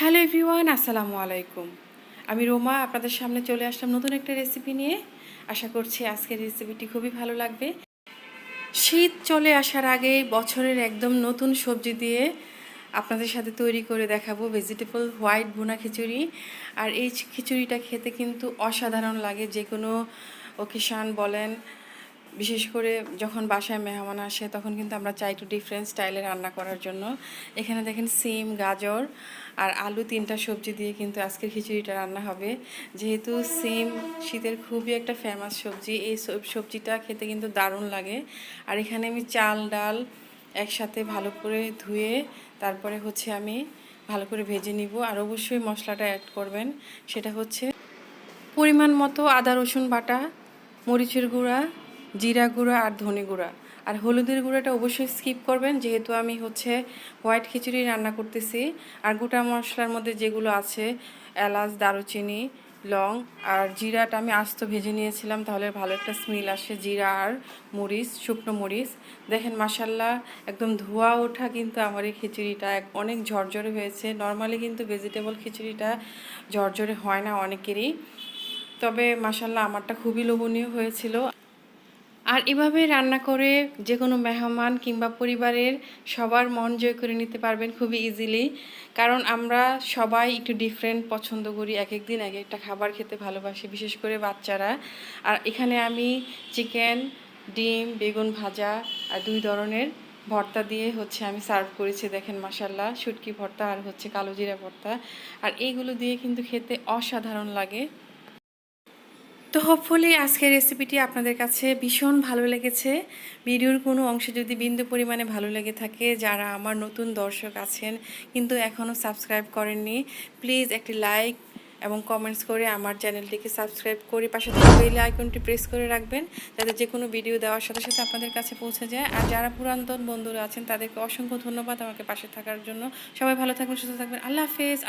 Hello everyone, আসসালামু আলাইকুম। আমি রোমা, আপনাদের সামনে চলে আসলাম নতুন একটা রেসিপি নিয়ে। আশা করছি আজকের রেসিপিটি খুবই ভালো লাগবে। শীত চলে আসার আগে বছরের একদম নতুন সবজি দিয়ে আপনাদের সাথে তৈরি করে দেখাবো ভেজিটেবল হোয়াইট ভুনা খিচুড়ি। আর এই খিচুড়িটা খেতে কিন্তু অসাধারণ লাগে যে কোনো ওকেশান বলেন বিশেষ করে যখন বাসায় মেহমান আসে, তখন কিন্তু আমরা চাই একটু ডিফারেন্ট স্টাইলে রান্না করার জন্য। এখানে দেখেন সিম, গাজর আর আলু তিনটা সবজি দিয়ে কিন্তু আজকের খিচুড়িটা রান্না হবে। যেহেতু সিম শীতের খুবই একটা ফেমাস সবজি, এই সব- সবজিটা খেতে কিন্তু দারুণ লাগে। আর এখানে আমি চাল, ডাল একসাথে ভালো করে ধুয়ে তারপরে হচ্ছে আমি ভালো করে ভেজে নিব। আর অবশ্যই মশলাটা অ্যাড করবেন, সেটা হচ্ছে পরিমাণ মতো আদা, রসুন বাটা, মরিচের গুঁড়া জিরা গুঁড়া আর ধনে গুঁড়া। আর হলুদের গুঁড়াটা অবশ্যই স্কিপ করবেন, যেহেতু আমি হচ্ছে হোয়াইট খিচুড়ি রান্না করতেছি। আর গোটা মশলার মধ্যে যেগুলো আছে, এলাচ, দারুচিনি, লং আর জিরাটা আমি আস্ত ভেজে নিয়েছিলাম, তাহলে ভালো একটা স্মেল আসে। জিরা আর মরিচ, শুকনো মরিচ। দেখেন মাসাল্লাহ একদম ধোয়া ওঠা কিন্তু আমার এই খিচুড়িটা এক- অনেক ঝরঝরে হয়েছে। নর্মালি কিন্তু ভেজিটেবল খিচুড়িটা ঝরঝরে হয় না অনেকেরই। তবে মাসাল্লাহ আমারটা খুবই লোভনীয় হয়েছিল। আর এভাবে রান্না করে যে কোনো মেহমান কিংবা পরিবারের সবার মন জয় করে নিতে পারবেন খুবই ইজিলি কারণ আমরা সবাই একটু ডিফারেন্ট পছন্দ করি এক এক দিন এক একটা খাবার খেতে ভালোবাসি, বিশেষ করে বাচ্চারা। আর এখানে আমি চিকেন ডিম, বেগুন ভাজা আর দুই ধরনের ভর্তা দিয়ে হচ্ছে আমি সার্ভ করেছি, দেখেন মাসাল্লাহ শুটকি ভর্তা আর হচ্ছে কালো জিরা ভর্তা। আর এইগুলো দিয়ে কিন্তু খেতে অসাধারণ লাগে। তো হোপফুলি আজকের রেসিপিটি আপনাদের কাছে ভীষণ ভালো লেগেছে। ভিডিওর কোনো অংশ যদি বিন্দু পরিমাণে ভালো লেগে থাকে, যারা আমার নতুন দর্শক আছেন কিন্তু এখনও সাবস্ক্রাইব করেননি প্লিজ একটি লাইক এবং কমেন্টস করে আমার চ্যানেলটিকে সাবস্ক্রাইব করে পাশে থাকা বেল আইকনটি প্রেস করে রাখবেন, যাতে যে কোনো ভিডিও দেওয়ার সাথে সাথে আপনাদের কাছে পৌঁছে যায়। আর যারা পুরাতন বন্ধুরা আছেন, তাদেরকে অসংখ্য ধন্যবাদ আমাকে পাশে থাকার জন্য। সবাই ভালো থাকবেন, সুস্থ থাকবেন। আল্লাহ হাফেজ